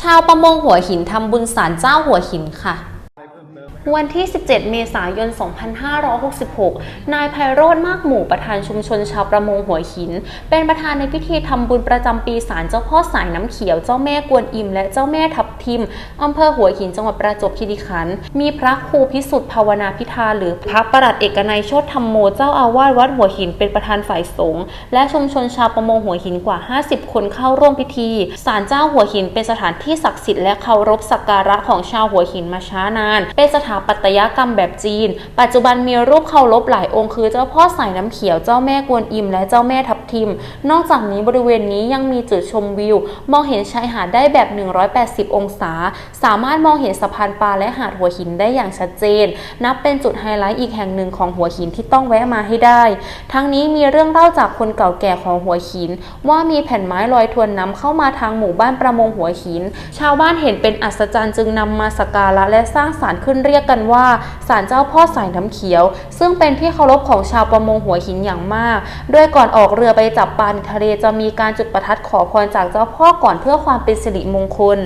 ชาวประมงหัวหินทำบุญศาลเจ้าหัวหินค่ะ วันที่ 17 เมษายน 2566 นายไพโรธมากหมู่ประธานชุมชนชาวประมงหัวหิน เป็นประธานในพิธีทำบุญประจำปีศาลเจ้าพ่อสายน้ำเขียว เจ้าแม่กวนอิมและเจ้าแม่ทับทิมอำเภอหัวหินจังหวัดประจวบคีรีขันธ์มีพระครูพิสุทธิ์ภาวนาพิธาหรือพระประหลัดเอกนัยโชติธรรมโมเจ้าอาวาสวัดหัวหินเป็นประธานฝ่ายสงฆ์และชุมชนชาวประมงหัวหินกว่า 50 คนเข้าร่วมพิธีศาลเจ้าหัวหินเป็นสถานที่ศักดิ์สิทธิ์และเคารพสักการะของชาวหัวหินมาช้านาน เป็นสถาปัตยกรรมแบบจีน ปัจจุบันมีรูปเคารพหลายองค์คือเจ้าพ่อสายน้ำเขียวเจ้าแม่กวนอิม และเจ้าแม่ทับทิม นอกจากนี้บริเวณนี้ยังมีจุดชมวิว มองเห็นชายหาดได้แบบ 180 องศา สามารถมองเห็นสะพานปลาและหาดหัวหินได้อย่างชัดเจน นับเป็นจุดไฮไลท์อีกแห่งหนึ่งของหัวหินที่ต้องแวะมาให้ได้ ทั้งนี้มีเรื่องเล่าจากคนเก่าแก่ของหัวหิน ว่ามีแผ่นไม้ลอยทวนน้ำเข้ามาทางหมู่บ้านประมงหัวหิน ชาวบ้านเห็นเป็นอัศจรรย์จึงนำมาสักการะและสร้างศาลขึ้นเรียกกันว่าศาลเจ้าพ่อสายน้ำเขียว ซึ่งเป็นที่เคารพของชาวประมงหัวหินอย่างมาก โดยก่อนออกเรือไปจับปลาในทะเลจะมีการจุดประทัดขอพรจากเจ้าพ่อก่อนเพื่อความเป็นสิริมงคล